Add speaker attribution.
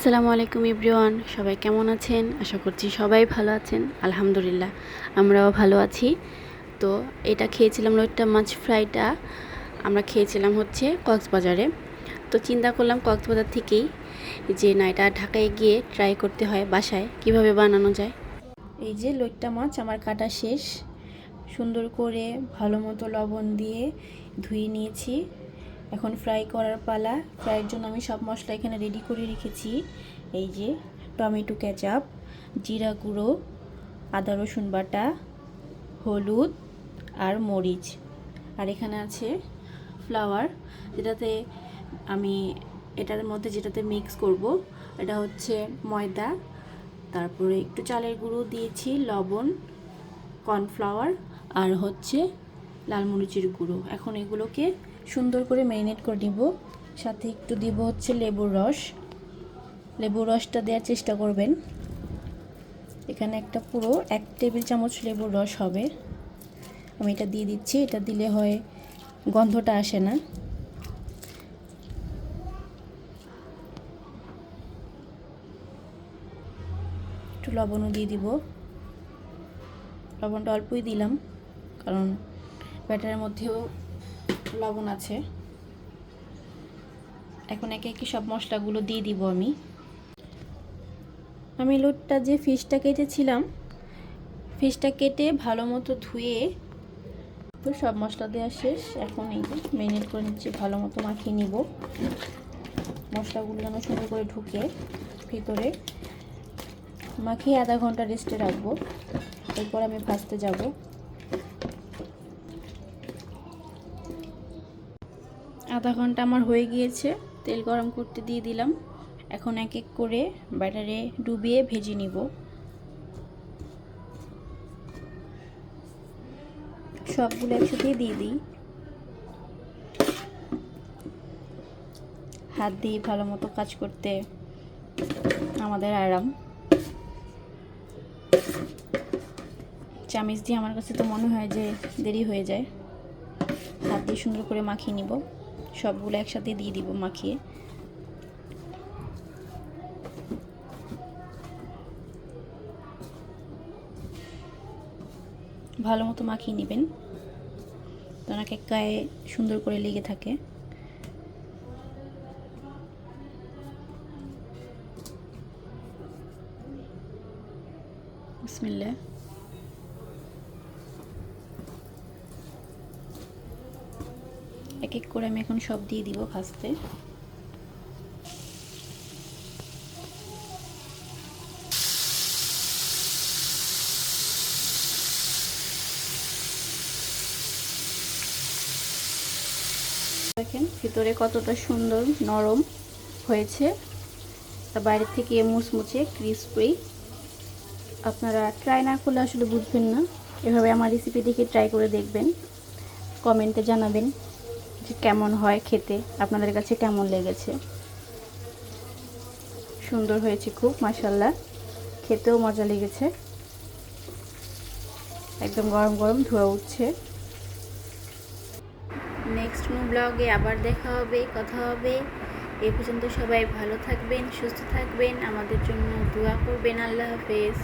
Speaker 1: আসসালামু আলাইকুম ইব্রিওয়ান, সবাই কেমন আছেন? আশা করছি সবাই ভালো আছেন। আলহামদুলিল্লাহ, আমরাও ভালো আছি। তো এটা খেয়েছিলাম লোট্টা মাছ ফ্রাইটা, আমরা খেয়েছিলাম হচ্ছে কক্সবাজারে। তো চিন্তা করলাম কক্সবাজার থেকেই যে না, এটা ঢাকায় গিয়ে ট্রাই করতে হয় বাসায়, কীভাবে বানানো যায়? এই যে লোট্টা মাছ আমার কাটা শেষ। সুন্দর করে ভালো মতো লবণ দিয়ে ধুয়ে নিয়েছি। এখন ফ্রাই করার পালা। ফ্রাইয়ের জন্য আমি সব মশলা এখানে রেডি করে রেখেছি। এই যে টমেটো কেচাপ জিরা গুঁড়ো, আদা রসুন বাটা, হলুদ আর মরিচ। আর এখানে আছে ফ্লাওয়ার যেটাতে আমি এটার মধ্যে যেটাতে মিক্স করব, এটা হচ্ছে ময়দা। তারপরে একটু চালের গুঁড়ো দিয়েছি, লবণ কর্নফ্লাওয়ার আর হচ্ছে লাল মরিচের গুঁড়ো। এখন এগুলোকে সুন্দর করে ম্যারিনেট করে নিব। সাথে একটু দিব হচ্ছে লেবুর রস। লেবুর রসটা দেওয়ার চেষ্টা করবেন। এখানে একটা পুরো এক টেবিল চামচ লেবুর রস হবে। আমি এটা দিয়ে দিচ্ছি। এটা দিলে হয় গন্ধটা আসে না। একটু লবণও দিয়ে দিব। লবণটা অল্পই দিলাম, কারণ ব্যাটারের মধ্যেও লবণ আছে। এখন একে একে সব মশলাগুলো দিয়ে দিব আমি। আমি লোটটা যে ফিশটা কেটেছিলাম, ফিশটা কেটে ভালো মতো ধুয়ে তো সব মশলা দেওয়া শেষ। এখন এই যে করে নিচ্ছি, ভালো মতো মাখিয়ে নিব। মশলাগুলো যেন সুন্দর করে ঢুকে ভিতরে। মাখিয়ে আধা ঘণ্টা রেস্টে রাখব। এরপর আমি ভাজতে যাব। আধা ঘণ্টা আমার হয়ে গিয়েছে, তেল গরম করতে দিয়ে দিলাম। এখন এক এক করে ব্যাটারে ডুবিয়ে ভেজে নিব। সবগুলো একসাথে দিয়ে দিই। হাত দিয়ে ভালো মতো কাজ করতে আমাদের আরাম। চামিচ দিয়ে আমার কাছে তো মনে হয় যে দেরি হয়ে যায়। হাত দিয়ে সুন্দর করে মাখিয়ে নিব। সবগুলো একসাথে দিয়ে দিব মাখিয়ে। ভালো মতো মাখিয়ে নেবেন। ওনাকে গায়ে সুন্দর করে লেগে থাকে। বিসমিল্লাহ। এক এক করে আমি এখন সব দিয়ে দিব ভাজতে। দেখেন ভিতরে কতটা সুন্দর নরম হয়েছে। তা বাইরে থেকে মুচমুচে ক্রিসপি আপনারা ট্রাই না করলে আসলে বুঝবেন না। এভাবে আমার রেসিপি দেখে ট্রাই করে দেখবেন। কমেন্টে জানাবেন। কেমন হয় খেতে, আপনাদের কাছে কেমন লেগেছে? সুন্দর হয়েছে খুব মাসাল্লাহ খেতেও মজা লেগেছে। একদম গরম গরম ধোয়া উঠছে। নেক্সট নো ব্লগে আবার দেখা হবে, কথা হবে। এ পর্যন্ত সবাই ভালো থাকবেন, সুস্থ থাকবেন। আমাদের জন্য দোয়া করবেন। আল্লাহ হাফেজ।